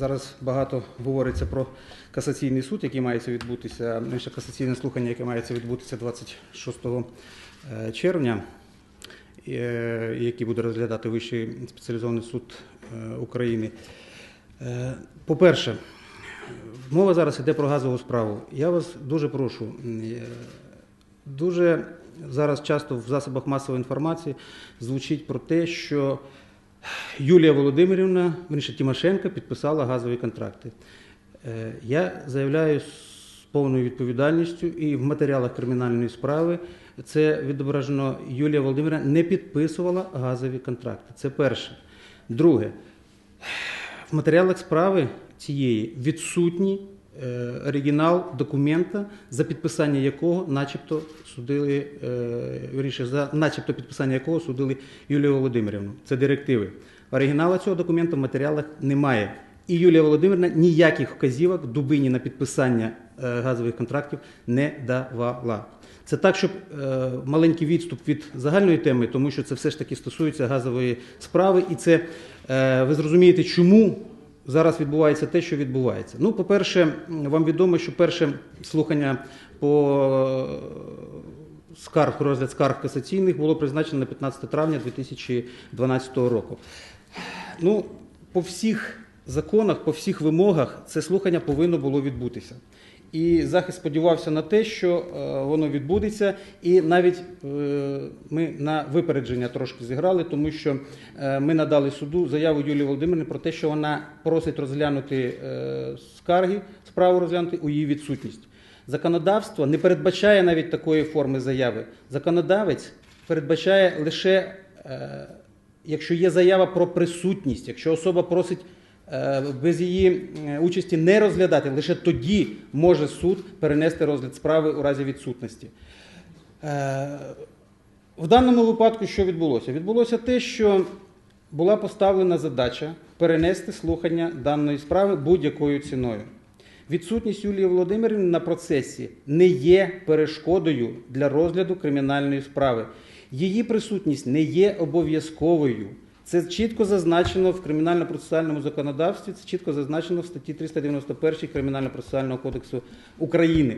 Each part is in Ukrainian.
зараз багато говориться про касаційний суд, який мається відбутися, ну, ще касаційне слухання, яке мається відбутися 26 е, червня, е, який буде розглядати Вищий спеціалізований суд е, України. По-перше, мова зараз йде про газову справу. Я вас дуже прошу. Дуже зараз часто в засобах масової інформації звучить про те, що Юлія Володимирівна, верніше Тимошенко, підписала газові контракти. Е, Я заявляю з повною відповідальністю і в матеріалах кримінальної справи це відображено. Юлія Володимирівна не підписувала газові контракти. Це перше. Друге, в матеріалах справи цієї відсутній е, оригінал документа, за підписання якого, начебто, судили, е, вірніше, за начебто підписання якого судили Юлію Володимирівну. Це директиви. Оригінала цього документа в матеріалах немає. І Юлія Володимирівна ніяких вказівок Дубині на підписання е, газових контрактів не давала. Це так, щоб е, маленький відступ від загальної теми, тому що це все ж таки стосується газової справи, і це е, ви зрозумієте, чому зараз відбувається те, що відбувається. Ну, по-перше, вам відомо, що перше слухання по е, скарг, розгляд скарг касаційних було призначено на 15 травня 2012 року. Ну, по всіх законах, по всіх вимогах це слухання повинно було відбутися. І захист сподівався на те, що е, воно відбудеться, і навіть е, ми на випередження трошки зіграли, тому що е, ми надали суду заяву Юлії Володимирівни про те, що вона просить розглянути скарги, справу розглянути у її відсутність. Законодавство не передбачає навіть такої форми заяви. Законодавець передбачає лише, якщо є заява про присутність, якщо особа просить без її е, участі не розглядати, лише тоді може суд перенести розгляд справи у разі відсутності. Е, В даному випадку що відбулося? Відбулося те, що була поставлена задача перенести слухання даної справи будь-якою ціною. Відсутність Юлії Володимирівни на процесі не є перешкодою для розгляду кримінальної справи. Її присутність не є обов'язковою. Це чітко зазначено в кримінально-процесуальному законодавстві, це чітко зазначено в статті 391 Кримінально-процесуального кодексу України.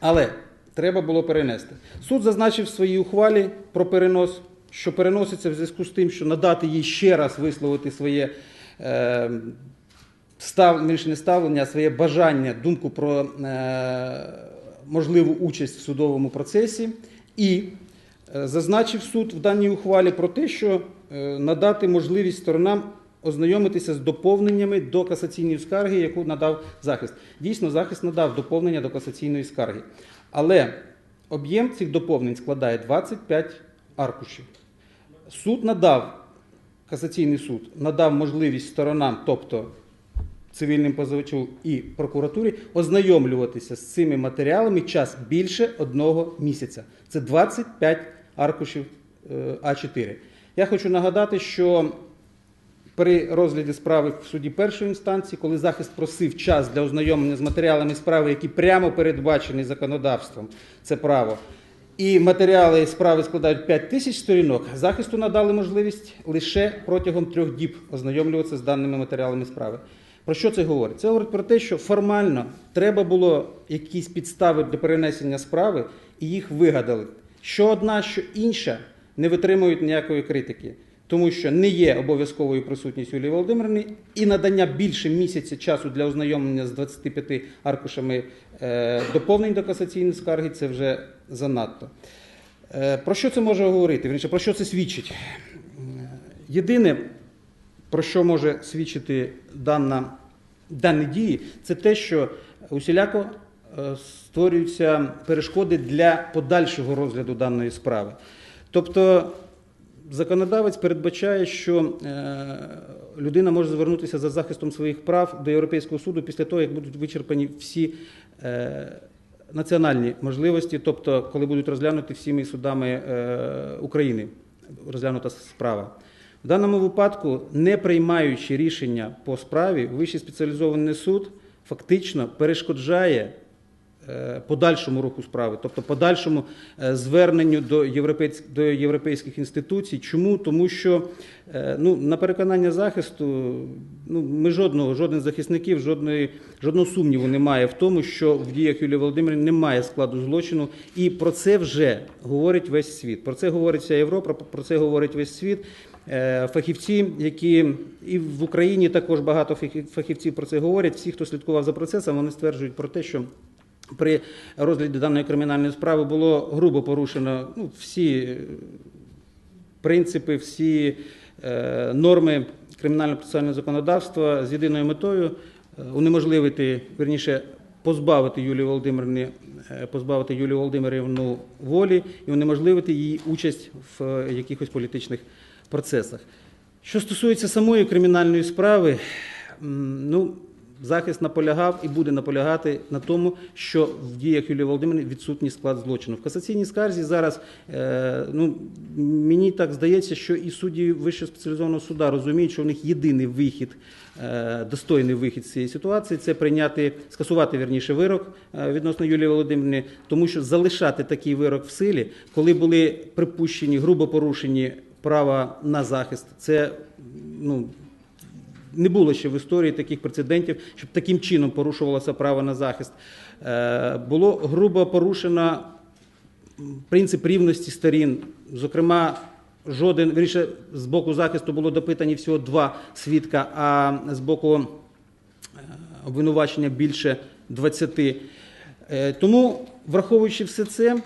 Але треба було перенести. Суд зазначив в своїй ухвалі про перенос, що переноситься в зв'язку з тим, що надати їй ще раз висловити своє е, став, не ставлення, а своє бажання, думку про е, можливу участь в судовому процесі. І е, зазначив суд в даній ухвалі про те, що надати можливість сторонам ознайомитися з доповненнями до касаційної скарги, яку надав захист. Дійсно, захист надав доповнення до касаційної скарги. Але об'єм цих доповнень складає 25 аркушів. Суд надав, касаційний суд надав можливість сторонам, тобто цивільним позивачу і прокуратурі, ознайомлюватися з цими матеріалами час більше одного місяця. Це 25 аркушів е, А4. Я хочу нагадати, що при розгляді справи в суді першої інстанції, коли захист просив час для ознайомлення з матеріалами справи, які прямо передбачені законодавством, це право, і матеріали справи складають 5 тисяч сторінок, захисту надали можливість лише протягом трьох діб ознайомлюватися з даними матеріалами справи. Про що це говорить? Це говорить про те, що формально треба було якісь підстави для перенесення справи, і їх вигадали. Що одна, що інша не витримують ніякої критики, тому що не є обов'язковою присутність Юлії Володимирівни і надання більше місяця часу для ознайомлення з 25 аркушами е, доповнень до касаційної скарги це вже занадто. Е, про що це може говорити? Вірніше, про що це свідчить? Єдине, про що може свідчити дана, дані дії, це те, що усіляко е, створюються перешкоди для подальшого розгляду даної справи. Тобто законодавець передбачає, що е, людина може звернутися за захистом своїх прав до Європейського суду після того, як будуть вичерпані всі е, національні можливості, тобто коли будуть розглянуті всіми судами е, України, розглянута справа. В даному випадку, не приймаючи рішення по справі, Вищий спеціалізований суд фактично перешкоджає подальшому руху справи, тобто подальшому е, зверненню до, європейсь- до європейських інституцій. Чому? Тому що е, ну, на переконання захисту ну, ми жодного, жоден захисників, жодної, жодного сумніву немає в тому, що в діях Юлії Володимирівни немає складу злочину, і про це вже говорить весь світ. Про це говорить вся Європа, про це говорить весь світ. Е, Фахівці, які і в Україні також багато фахів- фахівців про це говорять. Всі, хто слідкував за процесом, вони стверджують про те, що при розгляді даної кримінальної справи було грубо порушено ну, всі е, принципи, всі е, норми кримінально-процесуального законодавства з єдиною метою е, унеможливити, верніше, позбавити Юлію Володимирівни, е, позбавити Юлію Володимирівну волі і унеможливити її участь в якихось політичних процесах. Що стосується самої кримінальної справи, ну, захист наполягав і буде наполягати на тому, що в діях Юлії Володимирівни відсутній склад злочину. В касаційній скарзі зараз е, ну, мені так здається, що і судді Вищого спеціалізованого суда розуміють, що в них єдиний вихід, е, достойний вихід з цієї ситуації це прийняти, скасувати вірніше вирок е, відносно Юлії Володимирівни, тому що залишати такий вирок в силі, коли були припущені, грубо порушені права на захист, це ну, не було ще в історії таких прецедентів, щоб таким чином порушувалося право на захист. Е, Було грубо порушено принцип рівності сторін. Зокрема, жоден вірніше, з боку захисту було допитані всього два свідка, а з боку е, обвинувачення більше 20. Е, Тому, враховуючи все це,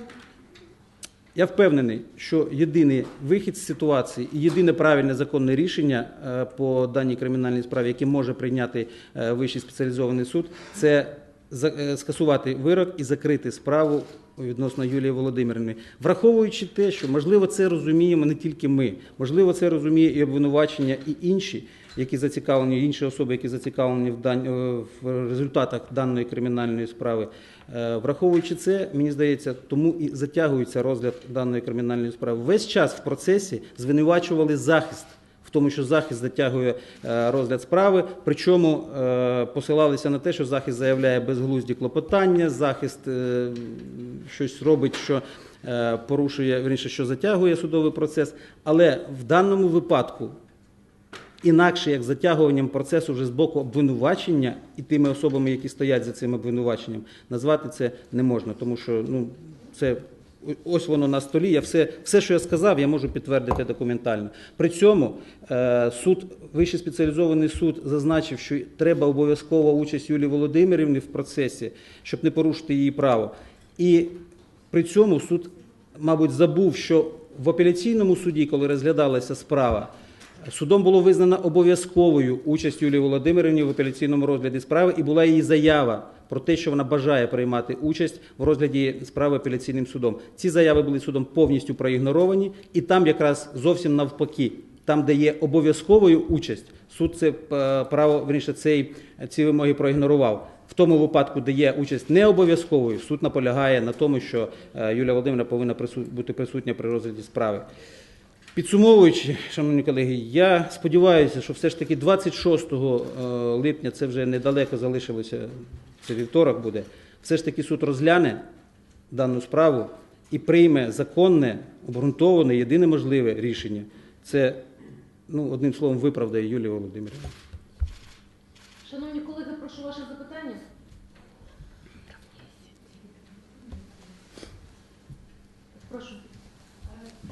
я впевнений, що єдиний вихід з ситуації і єдине правильне законне рішення е, по даній кримінальній справі, яке може прийняти е, Вищий спеціалізований суд, це е, скасувати вирок і закрити справу відносно Юлії Володимирівни, враховуючи те, що можливо це розуміємо не тільки ми, можливо, це розуміє і обвинувачення, і інші, які зацікавлені, інші особи, які зацікавлені в дан- е, в результатах даної кримінальної справи. Е, Враховуючи це, мені здається, тому і затягується розгляд даної кримінальної справи. Весь час в процесі звинувачували захист в тому, що захист затягує е, розгляд справи. Причому посилалися на те, що захист заявляє безглузді клопотання, захист щось робить, що порушує, верніше, що затягує судовий процес. Але в даному випадку інакше як затягуванням процесу вже з боку обвинувачення і тими особами, які стоять за цим обвинуваченням, назвати це не можна, тому що ну це. Ось воно на столі. Я все, все, що я сказав, я можу підтвердити документально. При цьому е, суд, вищий спеціалізований суд зазначив, що треба обов'язкова участь Юлії Володимирівни в процесі, щоб не порушити її право. І при цьому суд, мабуть, забув, що в апеляційному суді, коли розглядалася справа, Судом було визнано обов'язковою участь Юлії Володимирівні в апеляційному розгляді справи, і була її заява про те, що вона бажає приймати участь в розгляді справи апеляційним судом. Ці заяви були судом повністю проігноровані, і там якраз зовсім навпаки, там, де є обов'язковою участь, суд це е, право верніше, цей, ці вимоги проігнорував. В тому випадку, де є участь не обов'язковою, суд наполягає на тому, що е, Юлія Володимирівна повинна бути присутня при розгляді справи. Підсумовуючи, шановні колеги, я сподіваюся, що все ж таки 26 е, липня, це вже недалеко залишилося, це вівторок буде, все ж таки суд розгляне дану справу і прийме законне, обґрунтоване, єдине можливе рішення. Це, ну, одним словом, виправдає Юлія Володимирівна. Шановні колеги, прошу ваше запитання. Прошу.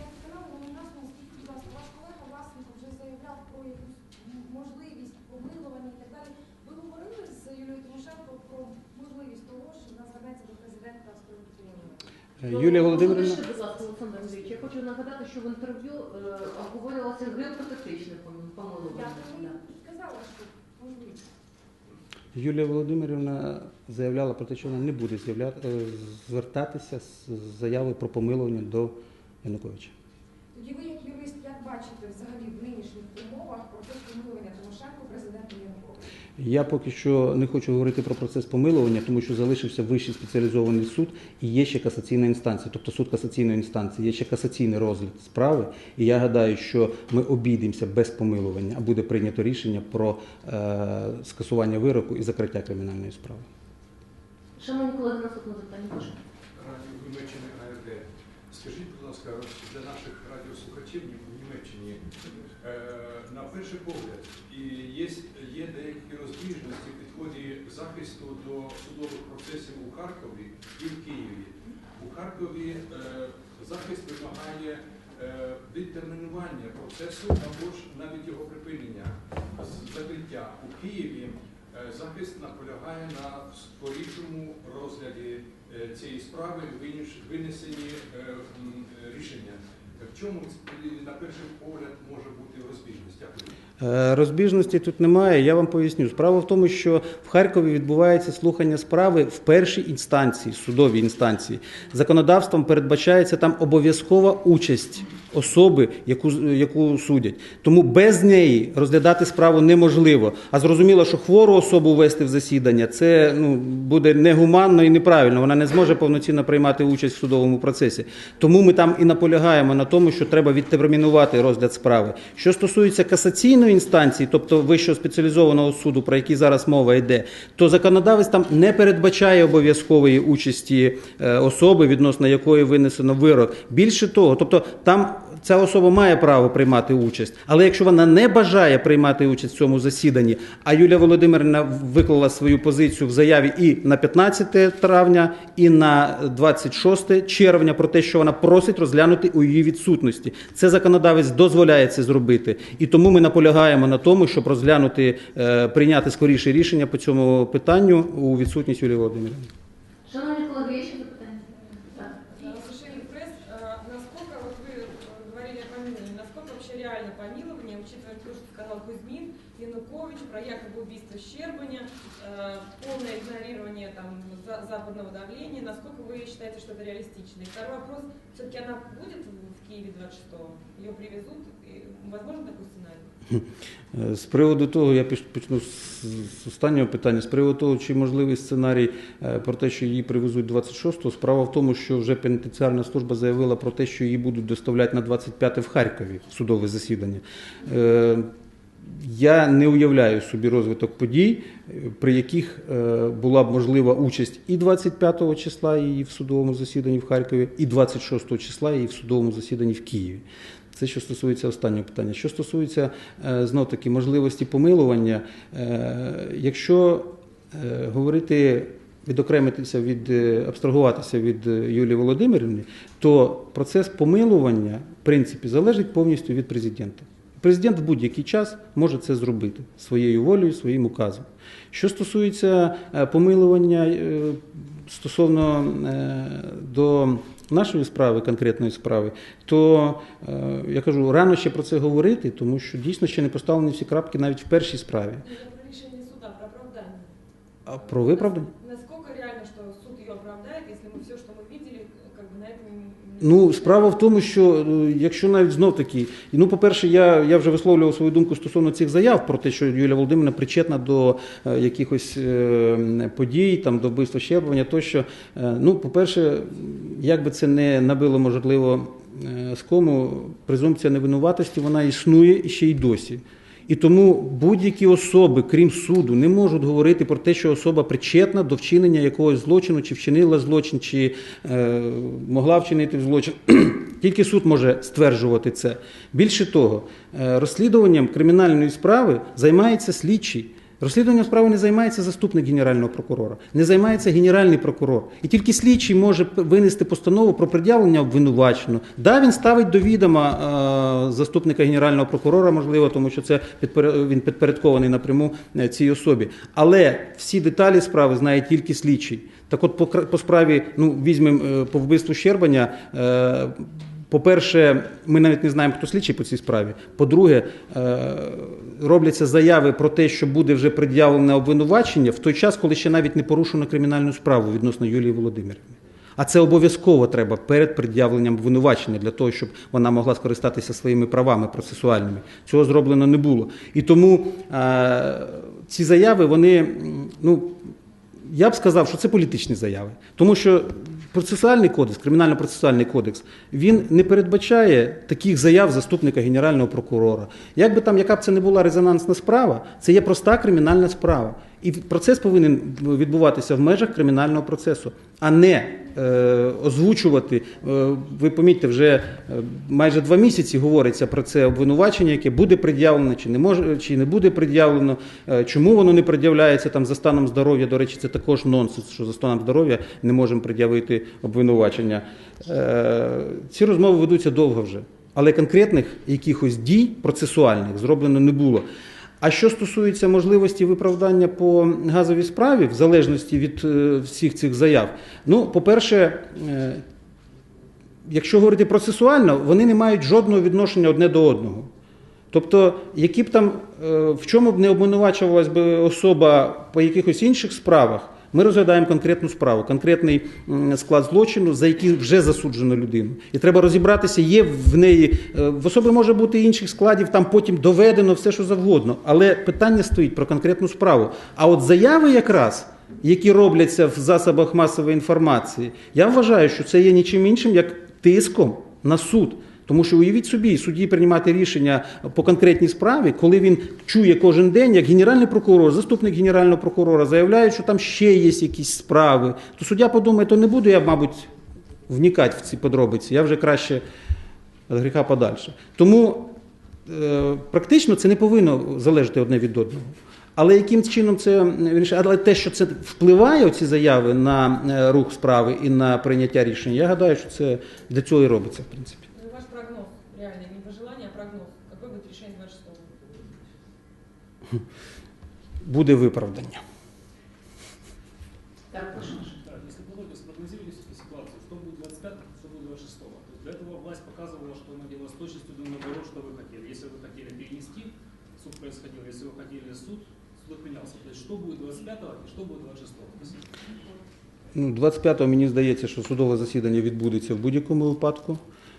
Я сказала, у нас наскільки, будь ласка, ваш колега Власенко вже заявляв про якусь м- можливість помилування і так далі. Ви говорили з Юлією Тимошенко про можливість того, що вона звернеться до президента з приводу помилування? Е, Юлія Володимирівна. Ще, будь ласка, Олександр Андрійович, я хочу нагадати, що в інтерв'ю е, обговорювалося гіпотетичне пом- Я помилування. тому і казала, що можливість. Юлія Володимирівна заявляла про те, що вона не буде е, звертатися з з заявою про помилування до Януковича. Тоді ви, як юрист, як бачите взагалі в нинішніх умовах процес помилування Тимошенко президенту Януковича? Я поки що не хочу говорити про процес помилування, тому що залишився вищий спеціалізований суд і є ще касаційна інстанція, тобто суд касаційної інстанції, є ще касаційний розгляд справи. І я гадаю, що ми обійдемося без помилування, а буде прийнято рішення про е, скасування вироку і закриття кримінальної справи. Шановні колеги, наступне запитання. Радіо Німеччини АРД. Скажіть, будь ласка, для наших радіослухачів в Німеччині, е, на перший погляд, є, є деякі розбіжності в підході захисту до судових процесів у Харкові і в Києві. У Харкові е, захист вимагає е, відтермінування процесу або ж навіть його припинення закриття. У Києві захист наполягає на скорішому розгляді цієї справи, винесенні е, е, рішення. В чому е, на перший погляд може бути розбіжність? Дякую. Е, Розбіжності тут немає. Я вам поясню. Справа в тому, що в Харкові відбувається слухання справи в першій інстанції, судовій інстанції. Законодавством передбачається там обов'язкова участь особи, яку, яку судять. Тому без неї розглядати справу неможливо. А зрозуміло, що хвору особу ввести в засідання це ну, буде негуманно і неправильно. Вона не зможе повноцінно приймати участь в судовому процесі. Тому ми там і наполягаємо на тому, що треба відтермінувати розгляд справи. Що стосується касаційної інстанції, тобто вищого спеціалізованого суду, про який зараз мова йде, то законодавець там не передбачає обов'язкової участі е, особи, відносно якої винесено вирок. Більше того, тобто там. Ця особа має право приймати участь, але якщо вона не бажає приймати участь в цьому засіданні, а Юлія Володимирівна виклала свою позицію в заяві і на 15 травня, і на 26 червня про те, що вона просить розглянути у її відсутності. Це законодавець дозволяє це зробити, і тому ми наполягаємо на тому, щоб розглянути, е, прийняти скоріше рішення по цьому питанню у відсутність Юлії Володимирівни. Давления, насколько вы считаете, что это реалистично? И второй вопрос, все-таки она будет в Киеве 26-го? Ее привезут? И возможно такой сценарий? Е, З приводу того, я почну з останнього питання. З приводу того, чи можливий сценарій е, про те, що її привезуть 26-го, справа в тому, що вже пенітенціарна служба заявила про те, що її будуть доставляти на 25 в Харкові в судове засідання. Е, Я не уявляю собі розвиток подій, е, при яких е, була б можлива участь і 25 числа її в судовому засіданні в Харкові, і 26 числа її в судовому засіданні в Києві. Це що стосується останнього питання. Що стосується знов таки можливості помилування, е, якщо е, говорити. Відокремитися від е, абстрагуватися від е, Юлії Володимирівни, то процес помилування в принципі залежить повністю від президента. Президент в будь-який час може це зробити своєю волею, своїм указом. Що стосується е, помилування е, стосовно е, до нашої справи, конкретної справи, то я кажу, рано ще про це говорити, тому що дійсно ще не поставлені всі крапки навіть в першій справі. Я про решение суда, про оправдание. А про виправдання? Насколько реально, что суд ее оправдает, если мы все, что мы видели, как бы на этом... не- Ну, справа в тому, що е, якщо навіть знов таки, ну, по-перше, я, я вже висловлював свою думку стосовно цих заяв про те, що Юлія Володимирівна причетна до е, якихось е, подій, там, до вбивства щеплення, тощо. Е, ну, по-перше, як би це не набило, можливо, е, скому, презумпція невинуватості, вона існує і ще й досі. І тому будь-які особи, крім суду, не можуть говорити про те, що особа причетна до вчинення якогось злочину, чи вчинила злочин, чи е, могла вчинити злочин. Тільки суд може стверджувати це. Більше того, е, розслідуванням кримінальної справи займається слідчий. Розслідуванням справи не займається заступник генерального прокурора, не займається генеральний прокурор. І тільки слідчий може винести постанову про пред'явлення обвинуваченого. Да, він ставить до відома е, заступника генерального прокурора, можливо, тому що це він підпорядкований напряму е, цій особі. Але всі деталі справи знає тільки слідчий. Так от по, по справі, ну візьмемо е, по вбивству Щербаня. По-перше, ми навіть не знаємо, хто слідчий по цій справі. По-друге, е, робляться заяви про те, що буде вже пред'явлене обвинувачення в той час, коли ще навіть не порушено кримінальну справу відносно Юлії Володимирівни. А це обов'язково треба перед пред'явленням обвинувачення для того, щоб вона могла скористатися своїми правами процесуальними. Цього зроблено не було. І тому е, ці заяви, вони, ну, я б сказав, що це політичні заяви, тому що процесуальний кодекс, кримінально-процесуальний кодекс, він не передбачає таких заяв заступника генерального прокурора. Як би там, яка б це не була резонансна справа, це є проста кримінальна справа. І процес повинен відбуватися в межах кримінального процесу, а не е, озвучувати. Е, ви помітьте, вже е, майже два місяці говориться про це обвинувачення, яке буде пред'явлено чи не може, чи не буде пред'явлено. Е, чому воно не пред'являється там за станом здоров'я? До речі, це також нонсенс, що за станом здоров'я не можемо пред'явити обвинувачення. Е, ці розмови ведуться довго вже, але конкретних якихось дій процесуальних зроблено не було. А що стосується можливості виправдання по газовій справі, в залежності від е, всіх цих заяв, ну, по-перше, е, якщо говорити процесуально, вони не мають жодного відношення одне до одного. Тобто, які б там е, в чому б не обвинувачувалась би особа по якихось інших справах, ми розглядаємо конкретну справу, конкретний склад злочину, за який вже засуджено людину. І треба розібратися, є в неї е, в особи може бути інших складів, там потім доведено все, що завгодно. Але питання стоїть про конкретну справу. А от заяви якраз. Які робляться в засобах масової інформації, я вважаю, що це є нічим іншим, як тиском на суд. Тому що уявіть собі, судді приймати рішення по конкретній справі, коли він чує кожен день, як генеральний прокурор, заступник генерального прокурора заявляють, що там ще є якісь справи, то суддя подумає, то не буду я, мабуть, вникати в ці подробиці. Я вже краще від гріха подальше. Тому е, практично це не повинно залежати одне від одного. Але яким чином це але те, що це впливає ці заяви на е, рух справи і на прийняття рішення, я гадаю, що це для цього і робиться, в принципі. Ну, Ваш прогноз, реально, не пожелание, а прогноз. Какое будет решение 26 Буде виправдання. Так, прошу. Так, если бы вы спрогнозировали эту ситуацию, что будет 25 что будет 26 То есть для этого власть показывала, что она делала с точностью до наоборот, что вы хотели. Если вы хотели перенести, суд происходил. Если вы хотели суд, суд отменялся. То есть что будет 25 и что будет 26 Спасибо. Ну, 25-го мені здається, що судове засідання відбудеться в будь-якому випадку.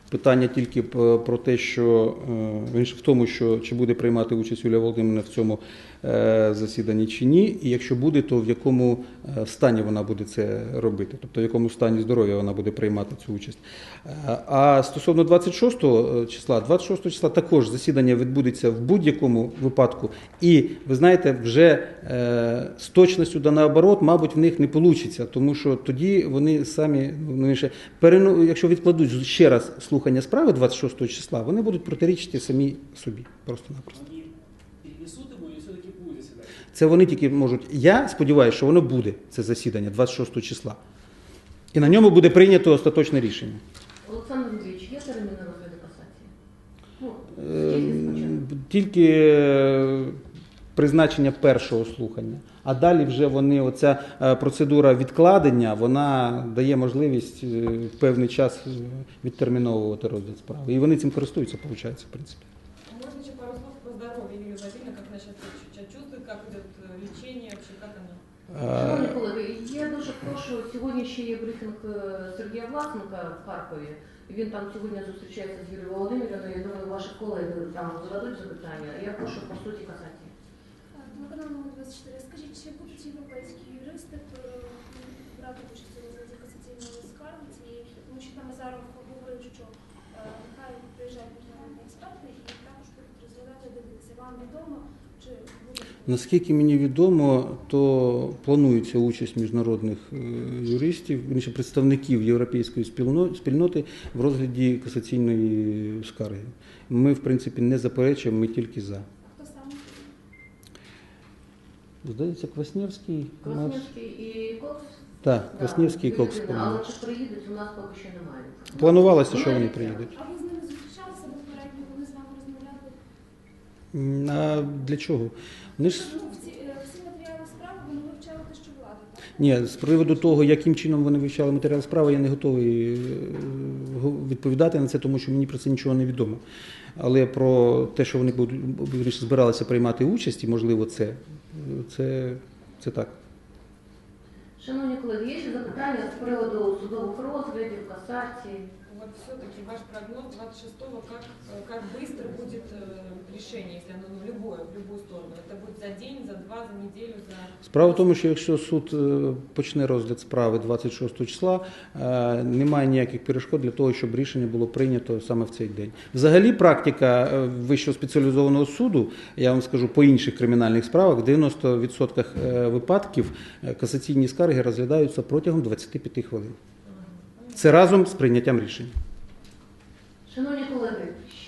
Питання тільки про те, що е, він в тому, що чи буде приймати участь Юлія Володимирівна в цьому е, засіданні чи ні, і якщо буде, то в якому е, стані вона буде це робити, тобто в якому стані здоров'я вона буде приймати цю участь. А стосовно 26 числа, 26 числа також засідання відбудеться в будь-якому випадку. І ви знаєте, вже з точністю да наоборот, мабуть, в них не вийде, тому що тоді вони самі, ну якщо відкладуть ще раз слухання справи 26 числа, вони будуть протирічити самі собі просто-напросто. Це вони тільки можуть. Я сподіваюся, що воно буде це засідання 26 числа. І на ньому буде прийнято остаточне рішення. Олександр Андрійович, є терміни розгляду касації? Ну, Е, спочатку? Тільки е, призначення першого слухання. А далі вже вони, оця е, процедура відкладення, вона дає можливість е, певний час е, відтерміновувати розгляд справи. І вони цим користуються, виходить, в принципі. Можно еще пару слов по здоровью Юлии Владимировны, как она сейчас себя чувствует, как идет э, лечение, вообще как она? Шановні колеги, я дуже прошу, сьогодні ще є брифінг Сергія Власенка в Харкові. Він там сьогодні зустрічається з Юлією Володимирівною. Я думаю, ваші колеги там зададуть запитання. Я прошу по суті касації. Телеканал номер 24. Скажіть, чи будуть європейські юристи брати участь у розгляді касаційної скарги? Тому що там Азаров говорив, що нехай приїжджають міжнародні експерти і також будуть розглядати, дивитися. Вам відомо, чи буде Наскільки мені відомо, то планується участь міжнародних юристів, вірніше, представників європейської спільноти в розгляді касаційної скарги. Ми, в принципі, не заперечуємо, ми тільки за. Здається, Квасневський. Квасневський і Кокс. Так, Да, Квасневський і Кокс. Але чи приїдуть, у нас поки що немає. Планувалося, що вони приїдуть. А ви з ними зустрічалися попередньо, вони з вами розмовляли? А для чого? Вони ж Ну, е, ні, з приводу того, яким чином вони вивчали матеріал справи, я не готовий е, відповідати на це, тому що мені про це нічого не відомо. Але про те, що вони будуть збиралися приймати участь, і можливо, це, це, це так. Шановні колеги, є ще запитання з приводу судових розглядів, касації? вот все-таки ваш прогноз 26-го, как, э, как быстро будет э, решение, если оно ну, любое, в любую сторону? Это будет за день, за два, за неделю, за... Справа в тому, що якщо суд е, почне розгляд справи 26 числа, е, немає ніяких перешкод для того, щоб рішення було прийнято саме в цей день. Взагалі, практика е, Вищого спеціалізованого суду, я вам скажу по інших кримінальних справах, в 90% е, випадків е, касаційні скарги розглядаються протягом 25 хвилин. Це разом з прийняттям рішень. Шановні колеги,